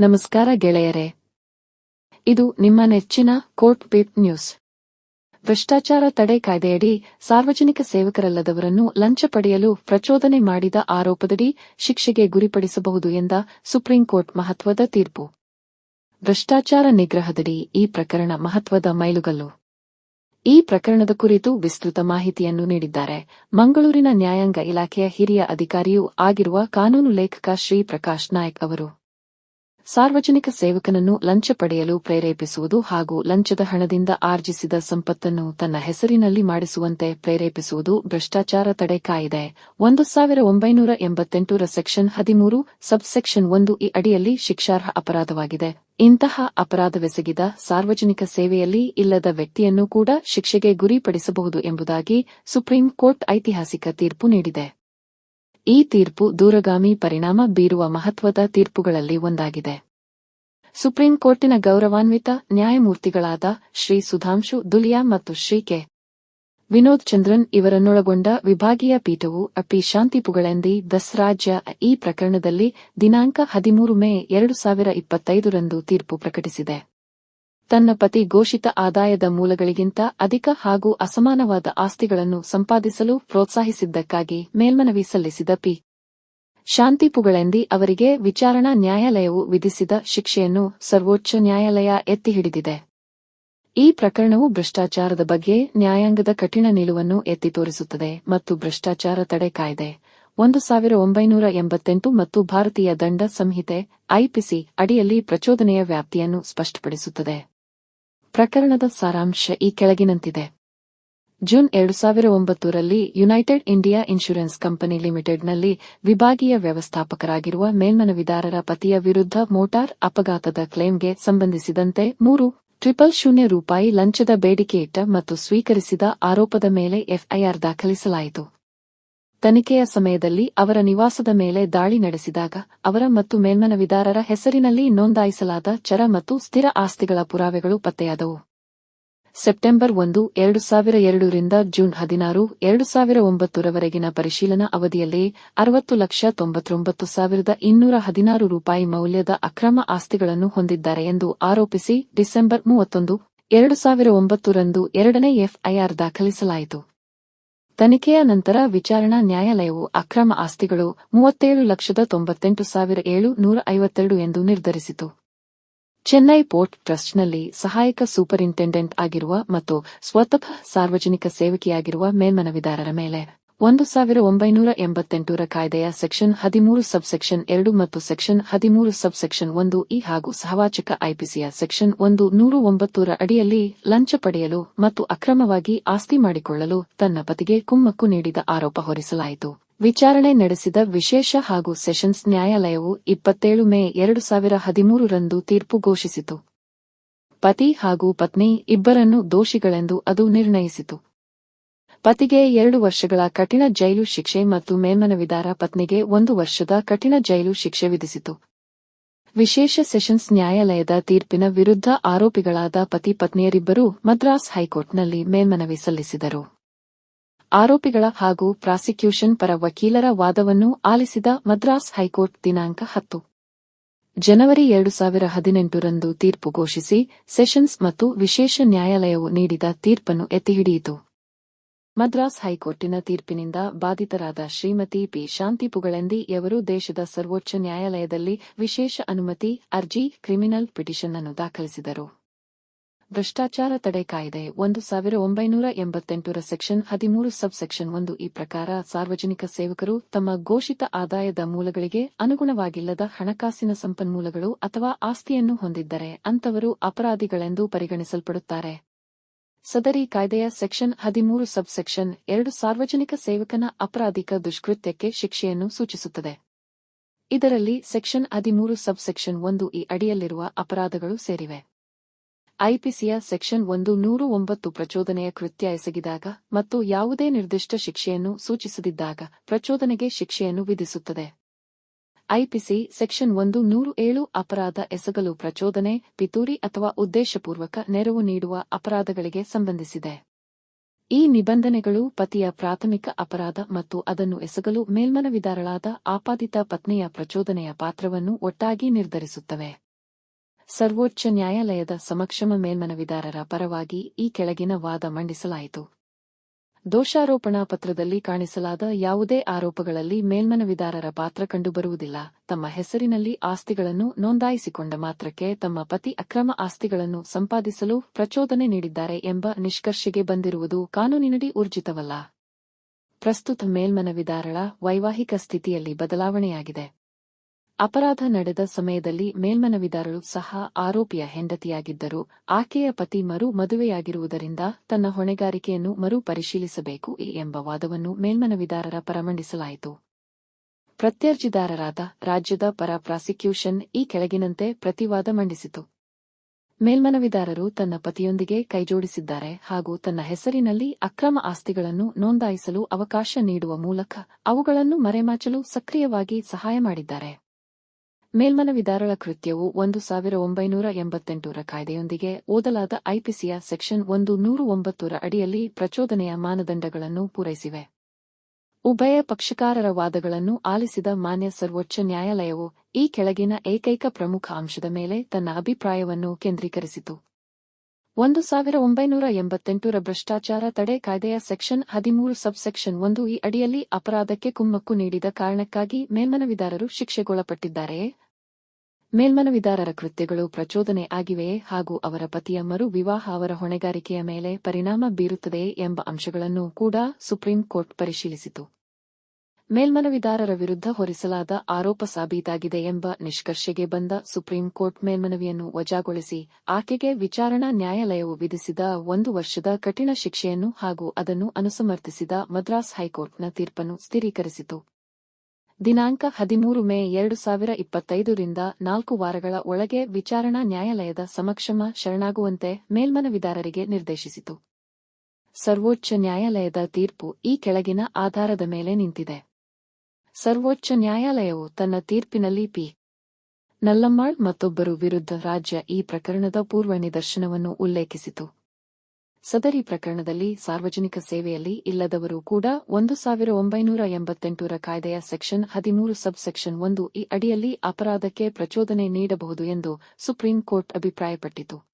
ನಮಸ್ಕಾರ ಗೆಳೆಯರೇ. ಇದು ನಿಮ್ಮ ನೆಚ್ಚಿನ ಕೋರ್ಟ್ ಪೇಪ್ ನ್ಯೂಸ್. ಭ್ರಷ್ಟಾಚಾರ ತಡೆ ಕಾಯ್ದೆಯಡಿ ಸಾರ್ವಜನಿಕ ಸೇವಕರಲ್ಲದವರನ್ನು ಲಂಚ ಪಡೆಯಲು ಪ್ರಚೋದನೆ ಮಾಡಿದ ಆರೋಪದಡಿ ಶಿಕ್ಷೆಗೆ ಗುರಿಪಡಿಸಬಹುದು ಎಂದ ಸುಪ್ರೀಂ ಕೋರ್ಟ್ ಮಹತ್ವದ ತೀರ್ಪು. ಭ್ರಷ್ಟಾಚಾರ ನಿಗ್ರಹದಡಿ ಈ ಪ್ರಕರಣ ಮಹತ್ವದ ಮೈಲುಗಲ್ಲು. ಈ ಪ್ರಕರಣದ ಕುರಿತು ವಿಸ್ತೃತ ಮಾಹಿತಿಯನ್ನು ನೀಡಿದ್ದಾರೆ. ಮಂಗಳೂರಿನ ನ್ಯಾಯಾಂಗ ಇಲಾಖೆಯ ಹಿರಿಯ ಅಧಿಕಾರಿಯೂ ಆಗಿರುವ ಕಾನೂನು ಲೇಖಕ ಶ್ರೀ ಪ್ರಕಾಶ್ ನಾಯಕ್ ಅವರು. ಸಾರ್ವಜನಿಕ ಸೇವಕನನ್ನು ಲಂಚ ಪಡೆಯಲು ಪ್ರೇರೇಪಿಸುವುದು ಹಾಗೂ ಲಂಚದ ಹಣದಿಂದ ಆರ್ಜಿಸಿದ ಸಂಪತ್ತನ್ನು ತನ್ನ ಹೆಸರಿನಲ್ಲಿ ಮಾಡಿಸುವಂತೆ ಪ್ರೇರೇಪಿಸುವುದು ಭ್ರಷ್ಟಾಚಾರ ತಡೆ ಕಾಯಿದೆ. ಒಂದು ಸಾವಿರ ಒಂಬೈನೂರ ಎಂಬತ್ತೆಂಟರ ಸೆಕ್ಷನ್ ಹದಿಮೂರು, ಸಬ್ಸೆಕ್ಷನ್ ಒಂದು ಈ ಅಡಿಯಲ್ಲಿ ಶಿಕ್ಷಾರ್ಹ ಅಪರಾಧವಾಗಿದೆ. ಇಂತಹ ಅಪರಾಧವೆಸಗಿದ ಸಾರ್ವಜನಿಕ ಸೇವೆಯಲ್ಲಿ ಇಲ್ಲದ ವ್ಯಕ್ತಿಯನ್ನು ಕೂಡ ಶಿಕ್ಷೆಗೆ ಗುರಿಪಡಿಸಬಹುದು ಎಂಬುದಾಗಿ ಸುಪ್ರೀಂ ಕೋರ್ಟ್ ಐತಿಹಾಸಿಕ ತೀರ್ಪು ನೀಡಿದೆ. ಈ ತೀರ್ಪು ದೂರಗಾಮಿ ಪರಿಣಾಮ ಬೀರುವ ಮಹತ್ವದ ತೀರ್ಪುಗಳಲ್ಲಿ ಒಂದಾಗಿದೆ. ಸುಪ್ರೀಂ ಕೋರ್ಟಿನ ಗೌರವಾನ್ವಿತ ನ್ಯಾಯಮೂರ್ತಿಗಳಾದ ಶ್ರೀ ಸುಧಾಂಶು ದುಲಿಯಾ ಮತ್ತು ಶ್ರೀ ಕೆ. ವಿನೋದ್ ಚಂದ್ರನ್ ಇವರನ್ನೊಳಗೊಂಡ ವಿಭಾಗೀಯ ಪೀಠವು ಅಪಿ ಶಾಂತಿ ಪುಗಳೆಂದಿ ದಸ್ರಾಜ್ಯ ಈ ಪ್ರಕರಣದಲ್ಲಿ ದಿನಾಂಕ ಹದಿಮೂರು ಮೇ ಎರಡು ಸಾವಿರ ಇಪ್ಪತ್ತೈದರಂದು ತೀರ್ಪು ಪ್ರಕಟಿಸಿದೆ. ತನ್ನ ಪತಿ ಘೋಷಿತ ಆದಾಯದ ಮೂಲಗಳಿಗಿಂತ ಅಧಿಕ ಹಾಗೂ ಅಸಮಾನವಾದ ಆಸ್ತಿಗಳನ್ನು ಸಂಪಾದಿಸಲು ಪ್ರೋತ್ಸಾಹಿಸಿದ್ದಕ್ಕಾಗಿ ಮೇಲ್ಮನವಿ ಸಲ್ಲಿಸಿದ ಪಿ. ಶಾಂತಿ ಪುಗಳೆಂದಿ ಅವರಿಗೆ ವಿಚಾರಣಾ ನ್ಯಾಯಾಲಯವು ವಿಧಿಸಿದ ಶಿಕ್ಷೆಯನ್ನು ಸರ್ವೋಚ್ಚ ನ್ಯಾಯಾಲಯ ಎತ್ತಿಹಿಡಿದಿದೆ. ಈ ಪ್ರಕರಣವು ಭ್ರಷ್ಟಾಚಾರದ ಬಗ್ಗೆ ನ್ಯಾಯಾಂಗದ ಕಠಿಣ ನಿಲುವನ್ನು ಎತ್ತಿ ತೋರಿಸುತ್ತದೆ ಮತ್ತು ಭ್ರಷ್ಟಾಚಾರ ತಡೆ ಕಾಯ್ದೆ, ಒಂದು ಸಾವಿರ ಒಂಬೈನೂರ ಎಂಬತ್ತೆಂಟು ಮತ್ತು ಭಾರತೀಯ ದಂಡ ಸಂಹಿತೆ, ಐಪಿಸಿ ಅಡಿಯಲ್ಲಿ ಪ್ರಚೋದನೆಯ ವ್ಯಾಪ್ತಿಯನ್ನು ಸ್ಪಷ್ಟಪಡಿಸುತ್ತದೆ. ಪ್ರಕರಣದ ಸಾರಾಂಶ ಈ ಕೆಳಗಿನಂತಿದೆ. ಜೂನ್ ಎರಡು ಸಾವಿರ ಒಂಬತ್ತರಲ್ಲಿ ಯುನೈಟೆಡ್ ಇಂಡಿಯಾ ಇನ್ಶೂರೆನ್ಸ್ ಕಂಪನಿ ಲಿಮಿಟೆಡ್ನಲ್ಲಿ ವಿಭಾಗೀಯ ವ್ಯವಸ್ಥಾಪಕರಾಗಿರುವ ಮೇಲ್ಮನವಿದಾರರ ಪತಿಯ ವಿರುದ್ಧ ಮೋಟಾರ್ ಅಪಘಾತದ ಕ್ಲೇಮ್ಗೆ ಸಂಬಂಧಿಸಿದಂತೆ ಮೂರು ಟ್ರಿಪಲ್ ಶೂನ್ಯ ರೂಪಾಯಿ ಲಂಚದ ಬೇಡಿಕೆ ಇಟ್ಟ ಮತ್ತು ಸ್ವೀಕರಿಸಿದ ಆರೋಪದ ಮೇಲೆ ಎಫ್ಐಆರ್ ದಾಖಲಿಸಲಾಯಿತು. ತನಿಖೆಯ ಸಮಯದಲ್ಲಿ ಅವರ ನಿವಾಸದ ಮೇಲೆ ದಾಳಿ ನಡೆಸಿದಾಗ ಅವರ ಮತ್ತು ಮೇಲ್ಮನವಿದಾರರ ಹೆಸರಿನಲ್ಲಿ ನೋಂದಾಯಿಸಲಾದ ಚರ ಮತ್ತು ಸ್ಥಿರ ಆಸ್ತಿಗಳ ಪುರಾವೆಗಳು ಪತ್ತೆಯಾದವು. ಸೆಪ್ಟೆಂಬರ್ ಒಂದು, ಎರಡು ಸಾವಿರ ಎರಡರಿಂದ ಜೂನ್ ಹದಿನಾರು, ಎರಡು ಸಾವಿರ ಒಂಬತ್ತರವರೆಗಿನ ಪರಿಶೀಲನಾ ಅವಧಿಯಲ್ಲಿ ಅರವತ್ತು ಲಕ್ಷ ತೊಂಬತ್ತೊಂಬತ್ತು ಸಾವಿರದ ಇನ್ನೂರ ಹದಿನಾರು ರೂಪಾಯಿ ಮೌಲ್ಯದ ಅಕ್ರಮ ಆಸ್ತಿಗಳನ್ನು ಹೊಂದಿದ್ದಾರೆ ಎಂದು ಆರೋಪಿಸಿ ಡಿಸೆಂಬರ್ ಮೂವತ್ತೊಂದು, ಎರಡು ಸಾವಿರ ಒಂಬತ್ತರಂದು ಎರಡನೇ ಎಫ್ಐಆರ್ ದಾಖಲಿಸಲಾಯಿತು. ತನಿಖೆಯ ನಂತರ ವಿಚಾರಣಾ ನ್ಯಾಯಾಲಯವು ಅಕ್ರಮ ಆಸ್ತಿಗಳು ಮೂವತ್ತೇಳು ಲಕ್ಷದ ತೊಂಬತ್ತೆಂಟು ಸಾವಿರ ಏಳು ನೂರ ಐವತ್ತೆರಡು ಎಂದು ನಿರ್ಧರಿಸಿತು. ಚೆನ್ನೈ ಪೋರ್ಟ್ ಟ್ರಸ್ಟ್ನಲ್ಲಿ ಸಹಾಯಕ ಸೂಪರಿಂಟೆಂಡೆಂಟ್ ಆಗಿರುವ ಮತ್ತು ಸ್ವತಃ ಸಾರ್ವಜನಿಕ ಸೇವಕಿಯಾಗಿರುವ ಮೇಲ್ಮನವಿದಾರರ ಮೇಲೆ ಒಂದು ಸಾವಿರ ಒಂಬೈನೂರ ಎಂಬತ್ತೆಂಟರ ಕಾಯ್ದೆಯ ಸೆಕ್ಷನ್ ಹದಿಮೂರು ಸಬ್ಸೆಕ್ಷನ್ ಎರಡು ಮತ್ತು ಸೆಕ್ಷನ್ ಹದಿಮೂರು ಸಬ್ಸೆಕ್ಷನ್ ಒಂದು ಇ ಹಾಗೂ ಸಹವಾಚಕ ಐಪಿಸಿಯ ಸೆಕ್ಷನ್ ಒಂದು ನೂರು ಒಂಬತ್ತರ ಅಡಿಯಲ್ಲಿ ಲಂಚ ಪಡೆಯಲು ಮತ್ತು ಅಕ್ರಮವಾಗಿ ಆಸ್ತಿ ಮಾಡಿಕೊಳ್ಳಲು ತನ್ನ ಪತಿಗೆ ಕುಮ್ಮಕ್ಕು ನೀಡಿದ ಆರೋಪ ಹೊರಿಸಲಾಯಿತು. ವಿಚಾರಣೆ ನಡೆಸಿದ ವಿಶೇಷ ಹಾಗೂ ಸೆಷನ್ಸ್ ನ್ಯಾಯಾಲಯವು ಇಪ್ಪತ್ತೇಳು ಮೇ ಎರಡು ಸಾವಿರ ಹದಿಮೂರರಂದು ತೀರ್ಪು ಘೋಷಿಸಿತು. ಪತಿ ಹಾಗೂ ಪತ್ನಿ ಇಬ್ಬರನ್ನು ದೋಷಿಗಳೆಂದು ಅದು ನಿರ್ಣಯಿಸಿತು. ಪತಿಗೆ ಎರಡು ವರ್ಷಗಳ ಕಠಿಣ ಜೈಲು ಶಿಕ್ಷೆ ಮತ್ತು ಮೇಲ್ಮನವಿದಾರ ಪತ್ನಿಗೆ ಒಂದು ವರ್ಷದ ಕಠಿಣ ಜೈಲು ಶಿಕ್ಷೆ ವಿಧಿಸಿತು. ವಿಶೇಷ ಸೆಷನ್ಸ್ ನ್ಯಾಯಾಲಯದ ತೀರ್ಪಿನ ವಿರುದ್ಧ ಆರೋಪಿಗಳಾದ ಪತಿ ಪತ್ನಿಯರಿಬ್ಬರೂ ಮದ್ರಾಸ್ ಹೈಕೋರ್ಟ್ನಲ್ಲಿ ಮೇಲ್ಮನವಿ ಸಲ್ಲಿಸಿದರು. ಆರೋಪಿಗಳ ಹಾಗೂ ಪ್ರಾಸಿಕ್ಯೂಷನ್ ಪರ ವಕೀಲರ ವಾದವನ್ನು ಆಲಿಸಿದ ಮದ್ರಾಸ್ ಹೈಕೋರ್ಟ್ ದಿನಾಂಕ ಹತ್ತು. ಜನವರಿ ಎರಡು ಸಾವಿರ ಹದಿನೆಂಟರಂದು ತೀರ್ಪು ಘೋಷಿಸಿ, ಸೆಷನ್ಸ್ ಮತ್ತು ವಿಶೇಷ ನ್ಯಾಯಾಲಯವು ನೀಡಿದ ತೀರ್ಪನ್ನು ಎತ್ತಿಹಿಡಿಯಿತು. ಮದ್ರಾಸ್ ಹೈಕೋರ್ಟಿನ ತೀರ್ಪಿನಿಂದ ಬಾಧಿತರಾದ ಶ್ರೀಮತಿ ಪಿ. ಶಾಂತಿ ಪುಗಳೆಂದಿಯವರು ದೇಶದ ಸರ್ವೋಚ್ಚ ನ್ಯಾಯಾಲಯದಲ್ಲಿ ವಿಶೇಷ ಅನುಮತಿ ಅರ್ಜಿ, ಕ್ರಿಮಿನಲ್ ಪಿಟಿಷನ್ ಅನ್ನು ದಾಖಲಿಸಿದರು. ಭ್ರಷ್ಟಾಚಾರ ತಡೆ ಕಾಯ್ದೆ ಒಂದು ಸಾವಿರ ಒಂಬೈನೂರ ಎಂಬತ್ತೆಂಟರ ಸೆಕ್ಷನ್ ಹದಿಮೂರು ಸಬ್ ಸೆಕ್ಷನ್ ಒಂದು ಈ ಪ್ರಕಾರ ಸಾರ್ವಜನಿಕ ಸೇವಕರು ತಮ್ಮ ಘೋಷಿತ ಆದಾಯದ ಮೂಲಗಳಿಗೆ ಅನುಗುಣವಾಗಿಲ್ಲದ ಹಣಕಾಸಿನ ಸಂಪನ್ಮೂಲಗಳು ಅಥವಾ ಆಸ್ತಿಯನ್ನು ಹೊಂದಿದ್ದರೆ ಅಂತವರು ಅಪರಾಧಿಗಳೆಂದು ಪರಿಗಣಿಸಲ್ಪಡುತ್ತಾರೆ. ಸದರಿ ಕಾಯ್ದೆಯ ಸೆಕ್ಷನ್ ಹದಿಮೂರು ಸಬ್ ಸೆಕ್ಷನ್ ಎರಡು ಸಾರ್ವಜನಿಕ ಸೇವಕನ ಅಪರಾಧಿಕ ದುಷ್ಕೃತ್ಯಕ್ಕೆ ಶಿಕ್ಷೆಯನ್ನು ಸೂಚಿಸುತ್ತದೆ. ಇದರಲ್ಲಿ ಸೆಕ್ಷನ್ ಹದಿಮೂರು ಸಬ್ ಸೆಕ್ಷನ್ ಒಂದು ಈ ಅಡಿಯಲ್ಲಿರುವ ಅಪರಾಧಗಳು ಸೇರಿವೆ. ಐಪಿಸಿಯ ಸೆಕ್ಷನ್ ಒಂದು ನೂರು ಒಂಬತ್ತು ಪ್ರಚೋದನೆಯ ಕೃತ್ಯ ಎಸಗಿದಾಗ ಮತ್ತು ಯಾವುದೇ ನಿರ್ದಿಷ್ಟ ಶಿಕ್ಷೆಯನ್ನು ಸೂಚಿಸದಿದ್ದಾಗ ಪ್ರಚೋದನೆಗೆ ಶಿಕ್ಷೆಯನ್ನು ವಿಧಿಸುತ್ತದೆ. ಐಪಿಸಿ ಸೆಕ್ಷನ್ ಒಂದು ನೂರು ಏಳು ಅಪರಾಧ ಎಸಗಲು ಪ್ರಚೋದನೆ, ಪಿತೂರಿ ಅಥವಾ ಉದ್ದೇಶಪೂರ್ವಕ ನೆರವು ನೀಡುವ ಅಪರಾಧಗಳಿಗೆ ಸಂಬಂಧಿಸಿದೆ. ಈ ನಿಬಂಧನೆಗಳು ಪತಿಯ ಪ್ರಾಥಮಿಕ ಅಪರಾಧ ಮತ್ತು ಅದನ್ನು ಎಸಗಲು ಮೇಲ್ಮನವಿದಾರಳಾದ ಆಪಾದಿತ ಪತ್ನಿಯ ಪ್ರಚೋದನೆಯ ಪಾತ್ರವನ್ನು ಒಟ್ಟಾಗಿ ನಿರ್ಧರಿಸುತ್ತವೆ. ಸರ್ವೋಚ್ಚ ನ್ಯಾಯಾಲಯದ ಸಮಕ್ಷಮ ಮೇಲ್ಮನವಿದಾರರ ಪರವಾಗಿ ಈ ಕೆಳಗಿನ ವಾದ ಮಂಡಿಸಲಾಯಿತು. ದೋಷಾರೋಪಣಾ ಪತ್ರದಲ್ಲಿ ಕಾಣಿಸಲಾದ ಯಾವುದೇ ಆರೋಪಗಳಲ್ಲಿ ಮೇಲ್ಮನವಿದಾರರ ಪಾತ್ರ ಕಂಡುಬರುವುದಿಲ್ಲ. ತಮ್ಮ ಹೆಸರಿನಲ್ಲಿ ಆಸ್ತಿಗಳನ್ನು ನೋಂದಾಯಿಸಿಕೊಂಡ ಮಾತ್ರಕ್ಕೆ ತಮ್ಮ ಪತಿ ಅಕ್ರಮ ಆಸ್ತಿಗಳನ್ನು ಸಂಪಾದಿಸಲು ಪ್ರಚೋದನೆ ನೀಡಿದ್ದಾರೆ ಎಂಬ ನಿಷ್ಕರ್ಷೆಗೆ ಬಂದಿರುವುದು ಕಾನೂನಿನಡಿ ಊರ್ಜಿತವಲ್ಲ. ಪ್ರಸ್ತುತ ಮೇಲ್ಮನವಿದಾರಳ ವೈವಾಹಿಕ ಸ್ಥಿತಿಯಲ್ಲಿ ಬದಲಾವಣೆಯಾಗಿದೆ. ಅಪರಾಧ ನಡೆದ ಸಮಯದಲ್ಲಿ ಮೇಲ್ಮನವಿದಾರರು ಸಹ ಆರೋಪಿಯ ಹೆಂಡತಿಯಾಗಿದ್ದರು. ಆಕೆಯ ಪತಿ ಮರು ಮದುವೆಯಾಗಿರುವುದರಿಂದ ತನ್ನ ಹೊಣೆಗಾರಿಕೆಯನ್ನು ಮರು ಪರಿಶೀಲಿಸಬೇಕು ಎಂಬ ವಾದವನ್ನು ಮೇಲ್ಮನವಿದಾರರ ಪರಮಂಡಿಸಲಾಯಿತು. ಪ್ರತ್ಯರ್ಜಿದಾರರಾದ ರಾಜ್ಯದ ಪರ ಪ್ರಾಸಿಕ್ಯೂಷನ್ ಈ ಕೆಳಗಿನಂತೆ ಪ್ರತಿವಾದ ಮಂಡಿಸಿತು. ಮೇಲ್ಮನವಿದಾರರು ತನ್ನ ಪತಿಯೊಂದಿಗೆ ಕೈಜೋಡಿಸಿದ್ದಾರೆ ಹಾಗೂ ತನ್ನ ಹೆಸರಿನಲ್ಲಿ ಅಕ್ರಮ ಆಸ್ತಿಗಳನ್ನು ನೋಂದಾಯಿಸಲು ಅವಕಾಶ ನೀಡುವ ಮೂಲಕ ಅವುಗಳನ್ನು ಮರೆಮಾಚಲು ಸಕ್ರಿಯವಾಗಿ ಸಹಾಯ ಮಾಡಿದ್ದಾರೆ. ಮೇಲ್ಮನವಿದಾರಳ ಕೃತ್ಯವು ಒಂದು ಸಾವಿರ ಒಂಬೈನೂರ ಎಂಬತ್ತೆಂಟರ ಕಾಯ್ದೆಯೊಂದಿಗೆ ಓದಲಾದ ಐಪಿಸಿಯ ಸೆಕ್ಷನ್ ಒಂದು ನೂರು ಒಂಬತ್ತರ ಅಡಿಯಲ್ಲಿ ಪ್ರಚೋದನೆಯ ಮಾನದಂಡಗಳನ್ನು ಪೂರೈಸಿವೆ. ಉಭಯ ಪಕ್ಷಕಾರರ ವಾದಗಳನ್ನು ಆಲಿಸಿದ ಮಾನ್ಯ ಸರ್ವೋಚ್ಚ ನ್ಯಾಯಾಲಯವು ಈ ಕೆಳಗಿನ ಏಕೈಕ ಪ್ರಮುಖ ಅಂಶದ ಮೇಲೆ ತನ್ನ ಅಭಿಪ್ರಾಯವನ್ನು ಕೇಂದ್ರೀಕರಿಸಿತು. ಒಂದು ಸಾವಿರ ಒಂಬೈನೂರ ಎಂಬತ್ತೆಂಟರ ಭ್ರಷ್ಟಾಚಾರ ತಡೆ ಕಾಯ್ದೆಯ ಸೆಕ್ಷನ್ ಹದಿಮೂರು ಸಬ್ಸೆಕ್ಷನ್ ಒಂದು ಈ ಅಡಿಯಲ್ಲಿ ಅಪರಾಧಕ್ಕೆ ಕುಮ್ಮಕ್ಕು ನೀಡಿದ ಕಾರಣಕ್ಕಾಗಿ ಮೇಲ್ಮನವಿದಾರರು ಶಿಕ್ಷೆಗೊಳಪಟ್ಟಿದ್ದಾರೆಯೇ ಮೇಲ್ಮನವಿದಾರರ ಕೃತ್ಯಗಳು ಪ್ರಚೋದನೆ ಆಗಿವೆಯೇ ಹಾಗೂ ಅವರ ಪತಿಯ ಮರು ವಿವಾಹ ಅವರ ಹೊಣೆಗಾರಿಕೆಯ ಮೇಲೆ ಪರಿಣಾಮ ಬೀರುತ್ತದೆಯೇ ಎಂಬ ಅಂಶಗಳನ್ನು ಕೂಡ ಸುಪ್ರೀಂ ಕೋರ್ಟ್ ಪರಿಶೀಲಿಸಿತು. ಮೇಲ್ಮನವಿದಾರರ ವಿರುದ್ಧ ಹೊರಿಸಲಾದ ಆರೋಪ ಸಾಬೀತಾಗಿದೆ ಎಂಬ ನಿಷ್ಕರ್ಷೆಗೆ ಬಂದ ಸುಪ್ರೀಂ ಕೋರ್ಟ್ ಮೇಲ್ಮನವಿಯನ್ನು ವಜಾಗೊಳಿಸಿ ಆಕೆಗೆ ವಿಚಾರಣಾ ನ್ಯಾಯಾಲಯವು ವಿಧಿಸಿದ ಒಂದು ವರ್ಷದ ಕಠಿಣ ಶಿಕ್ಷೆಯನ್ನು ಹಾಗೂ ಅದನ್ನು ಅನುಸಮರ್ಥಿಸಿದ ಮದ್ರಾಸ್ ಹೈಕೋರ್ಟ್ನ ತೀರ್ಪನ್ನು ಸ್ಥಿರೀಕರಿಸಿತು. ದಿನಾಂಕ ಹದಿಮೂರು ಮೇ ಎರಡು ಸಾವಿರ ಇಪ್ಪತ್ತೈದರಿಂದ ನಾಲ್ಕು ವಾರಗಳ ಒಳಗೆ ವಿಚಾರಣಾ ನ್ಯಾಯಾಲಯದ ಸಮಕ್ಷಮ ಶರಣಾಗುವಂತೆ ಮೇಲ್ಮನವಿದಾರರಿಗೆ ನಿರ್ದೇಶಿಸಿತು. ಸರ್ವೋಚ್ಚ ನ್ಯಾಯಾಲಯದ ತೀರ್ಪು ಈ ಕೆಳಗಿನ ಆಧಾರದ ಮೇಲೆ ನಿಂತಿದೆ. ಸರ್ವೋಚ್ಚ ನ್ಯಾಯಾಲಯವು ತನ್ನ ತೀರ್ಪಿನಲ್ಲಿ ಪಿ. ನಲ್ಲಮ್ಮಾಳ್ ಮತ್ತೊಬ್ಬರು ವಿರುದ್ಧ ರಾಜ್ಯ ಈ ಪ್ರಕರಣದ ಪೂರ್ವ ನಿದರ್ಶನವನ್ನು ಉಲ್ಲೇಖಿಸಿತು. ಸದರಿ ಪ್ರಕರಣದಲ್ಲಿ ಸಾರ್ವಜನಿಕ ಸೇವೆಯಲ್ಲಿ ಇಲ್ಲದವರು ಕೂಡ ಒಂದು ಸಾವಿರ ಒಂಬೈನೂರ ಎಂಬತ್ತೆಂಟರ ಕಾಯ್ದೆಯ ಸೆಕ್ಷನ್ ಹದಿಮೂರು ಸಬ್ ಸೆಕ್ಷನ್ ಒಂದು ಈ ಅಡಿಯಲ್ಲಿ ಅಪರಾಧಕ್ಕೆ ಪ್ರಚೋದನೆ ನೀಡಬಹುದು ಎಂದು ಸುಪ್ರೀಂ ಕೋರ್ಟ್ ಅಭಿಪ್ರಾಯಪಟ್ಟಿತು.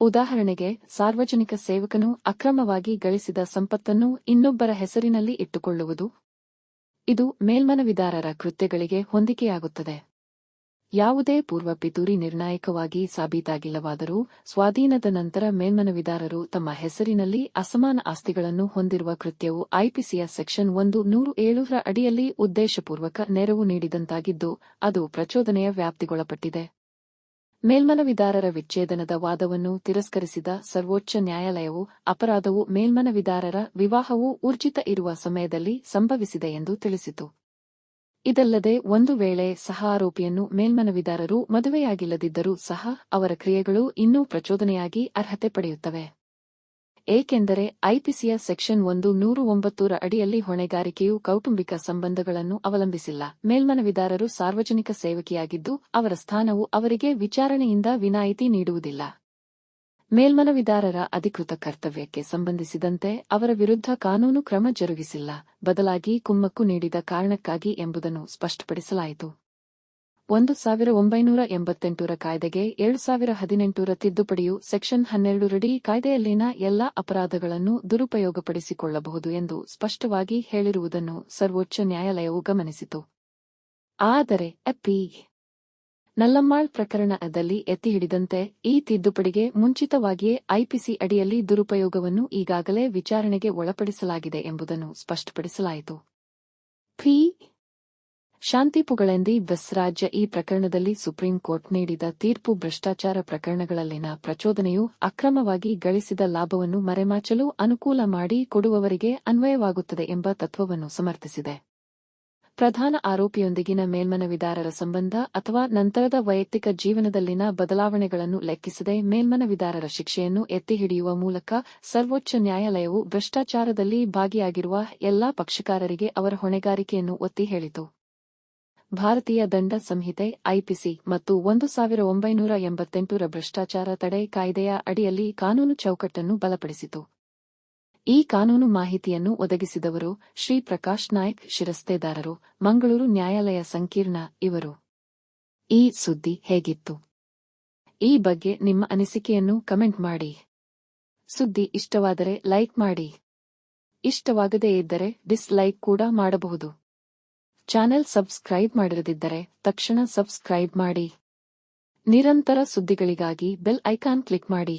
ಉದಾಹರಣೆಗೆ, ಸಾರ್ವಜನಿಕ ಸೇವಕನು ಅಕ್ರಮವಾಗಿ ಗಳಿಸಿದ ಸಂಪತ್ತನ್ನು ಇನ್ನೊಬ್ಬರ ಹೆಸರಿನಲ್ಲಿ ಇಟ್ಟುಕೊಳ್ಳುವುದು. ಇದು ಮೇಲ್ಮನವಿದಾರರ ಕೃತ್ಯಗಳಿಗೆ ಹೊಂದಿಕೆಯಾಗುತ್ತದೆ. ಯಾವುದೇ ಪೂರ್ವ ಪಿತೂರಿ ನಿರ್ಣಾಯಕವಾಗಿ ಸಾಬೀತಾಗಿಲ್ಲವಾದರೂ ಸ್ವಾಧೀನದ ನಂತರ ಮೇಲ್ಮನವಿದಾರರು ತಮ್ಮ ಹೆಸರಿನಲ್ಲಿ ಅಸಮಾನ ಆಸ್ತಿಗಳನ್ನು ಹೊಂದಿರುವ ಕೃತ್ಯವು ಐಪಿಸಿಯ ಸೆಕ್ಷನ್ ಒಂದು ನೂರು ಏಳರ ಅಡಿಯಲ್ಲಿ ಉದ್ದೇಶಪೂರ್ವಕ ನೆರವು ನೀಡಿದಂತಾಗಿದ್ದು, ಅದು ಪ್ರಚೋದನೆಯ ವ್ಯಾಪ್ತಿಗೊಳಪಟ್ಟಿದೆ. ಮೇಲ್ಮನವಿದಾರರ ವಿಚ್ಛೇದನದ ವಾದವನ್ನು ತಿರಸ್ಕರಿಸಿದ ಸರ್ವೋಚ್ಚ ನ್ಯಾಯಾಲಯವು ಅಪರಾಧವು ಮೇಲ್ಮನವಿದಾರರ ವಿವಾಹವು ಊರ್ಜಿತ ಇರುವ ಸಮಯದಲ್ಲಿ ಸಂಭವಿಸಿದೆ ಎಂದು ತಿಳಿಸಿತು. ಇದಲ್ಲದೆ ಒಂದು ವೇಳೆ ಸಹ ಆರೋಪಿಯನ್ನು ಮೇಲ್ಮನವಿದಾರರು ಮದುವೆಯಾಗಿಲ್ಲದಿದ್ದರೂ ಸಹ ಅವರ ಕ್ರಿಯೆಗಳು ಇನ್ನೂ ಪ್ರಚೋದನೆಯಾಗಿ ಅರ್ಹತೆ ಪಡೆಯುತ್ತವೆ. ಏಕೆಂದರೆ ಐಪಿಸಿಯ ಸೆಕ್ಷನ್ ಒಂದು ನೂರು ಒಂಬತ್ತರ ಅಡಿಯಲ್ಲಿ ಹೊಣೆಗಾರಿಕೆಯು ಕೌಟುಂಬಿಕ ಸಂಬಂಧಗಳನ್ನು ಅವಲಂಬಿಸಿಲ್ಲ. ಮೇಲ್ಮನವಿದಾರರು ಸಾರ್ವಜನಿಕ ಸೇವಕಿಯಾಗಿದ್ದು ಅವರ ಸ್ಥಾನವು ಅವರಿಗೆ ವಿಚಾರಣೆಯಿಂದ ವಿನಾಯಿತಿ ನೀಡುವುದಿಲ್ಲ. ಮೇಲ್ಮನವಿದಾರರ ಅಧಿಕೃತ ಕರ್ತವ್ಯಕ್ಕೆ ಸಂಬಂಧಿಸಿದಂತೆ ಅವರ ವಿರುದ್ಧ ಕಾನೂನು ಕ್ರಮ ಜರುಗಿಸಿಲ್ಲ, ಬದಲಾಗಿ ಕುಮ್ಮಕ್ಕು ನೀಡಿದ ಕಾರಣಕ್ಕಾಗಿ ಎಂಬುದನ್ನು ಸ್ಪಷ್ಟಪಡಿಸಲಾಯಿತು. ಒಂದು ಸಾವಿರ ಒಂಬೈನೂರ ಎಂಬತ್ತೆಂಟರ ಕಾಯ್ದೆಗೆ ಏಳು ಸಾವಿರ ಹದಿನೆಂಟರ ತಿದ್ದುಪಡಿಯು ಸೆಕ್ಷನ್ ಹನ್ನೆರಡರಡಿ ಕಾಯ್ದೆಯಲ್ಲಿನ ಎಲ್ಲಾ ಅಪರಾಧಗಳನ್ನು ದುರುಪಯೋಗಪಡಿಸಿಕೊಳ್ಳಬಹುದು ಎಂದು ಸ್ಪಷ್ಟವಾಗಿ ಹೇಳಿರುವುದನ್ನು ಸರ್ವೋಚ್ಚ ನ್ಯಾಯಾಲಯವು ಗಮನಿಸಿತು. ಆದರೆ, ಅಪ್ಪಿ ನಲ್ಲಮ್ಮಾಳ್ ಪ್ರಕರಣದಲ್ಲಿ ಎತ್ತಿಹಿಡಿದಂತೆ ಈ ತಿದ್ದುಪಡಿಗೆ ಮುಂಚಿತವಾಗಿಯೇ ಐಪಿಸಿ ಅಡಿಯಲ್ಲಿ ದುರುಪಯೋಗವನ್ನು ಈಗಾಗಲೇ ವಿಚಾರಣೆಗೆ ಒಳಪಡಿಸಲಾಗಿದೆ ಎಂಬುದನ್ನು ಸ್ಪಷ್ಟಪಡಿಸಲಾಯಿತು. ಪಿ. ಶಾಂತಿಪುಗಳೆಂದಿ ಬಸ್ರಾಜ್ಯ ಈ ಪ್ರಕರಣದಲ್ಲಿ ಸುಪ್ರೀಂ ಕೋರ್ಟ್ ನೀಡಿದ ತೀರ್ಪು ಭ್ರಷ್ಟಾಚಾರ ಪ್ರಕರಣಗಳಲ್ಲಿನ ಪ್ರಚೋದನೆಯು ಅಕ್ರಮವಾಗಿ ಗಳಿಸಿದ ಲಾಭವನ್ನು ಮರೆಮಾಚಲು ಅನುಕೂಲ ಮಾಡಿ ಕೊಡುವವರಿಗೆ ಅನ್ವಯವಾಗುತ್ತದೆ ಎಂಬ ತತ್ವವನ್ನು ಸಮರ್ಥಿಸಿದೆ. ಪ್ರಧಾನ ಆರೋಪಿಯೊಂದಿಗಿನ ಮೇಲ್ಮನವಿದಾರರ ಸಂಬಂಧ ಅಥವಾ ನಂತರದ ವೈಯಕ್ತಿಕ ಜೀವನದಲ್ಲಿನ ಬದಲಾವಣೆಗಳನ್ನು ಲೆಕ್ಕಿಸದೆ ಮೇಲ್ಮನವಿದಾರರ ಶಿಕ್ಷೆಯನ್ನು ಎತ್ತಿಹಿಡಿಯುವ ಮೂಲಕ ಸರ್ವೋಚ್ಚ ನ್ಯಾಯಾಲಯವು ಭ್ರಷ್ಟಾಚಾರದಲ್ಲಿ ಭಾಗಿಯಾಗಿರುವ ಎಲ್ಲಾ ಪಕ್ಷಕಾರರಿಗೆ ಅವರ ಹೊಣೆಗಾರಿಕೆಯನ್ನು ಒತ್ತಿ ಹೇಳಿತು. ಭಾರತೀಯ ದಂಡ ಸಂಹಿತೆ, ಐಪಿಸಿ ಮತ್ತು ಒಂದು ಸಾವಿರ ಒಂಬೈನೂರ ಎಂಬತ್ತೆಂಟರ ಭ್ರಷ್ಟಾಚಾರ ತಡೆ ಕಾಯ್ದೆಯ ಅಡಿಯಲ್ಲಿ ಕಾನೂನು ಚೌಕಟ್ಟನ್ನು ಬಲಪಡಿಸಿತು. ಈ ಕಾನೂನು ಮಾಹಿತಿಯನ್ನು ಒದಗಿಸಿದವರು ಶ್ರೀ ಪ್ರಕಾಶ್ ನಾಯ್ಕ್ ಶಿರಸ್ತೆದಾರರು, ಮಂಗಳೂರು ನ್ಯಾಯಾಲಯ ಸಂಕೀರ್ಣ ಇವರು. ಈ ಸುದ್ದಿ ಹೇಗಿತ್ತು? ಈ ಬಗ್ಗೆ ನಿಮ್ಮ ಅನಿಸಿಕೆಯನ್ನು ಕಮೆಂಟ್ ಮಾಡಿ. ಸುದ್ದಿ ಇಷ್ಟವಾದರೆ ಲೈಕ್ ಮಾಡಿ. ಇಷ್ಟವಾಗದೇ ಇದ್ದರೆ ಡಿಸ್ಲೈಕ್ ಕೂಡ ಮಾಡಬಹುದು. ಚಾನೆಲ್ ಸಬ್ಸ್ಕ್ರೈಬ್ ಮಾಡಿರದಿದ್ದರೆ ತಕ್ಷಣ ಸಬ್ಸ್ಕ್ರೈಬ್ ಮಾಡಿ. ನಿರಂತರ ಸುದ್ದಿಗಳಿಗಾಗಿ ಬೆಲ್ ಐಕಾನ್ ಕ್ಲಿಕ್ ಮಾಡಿ.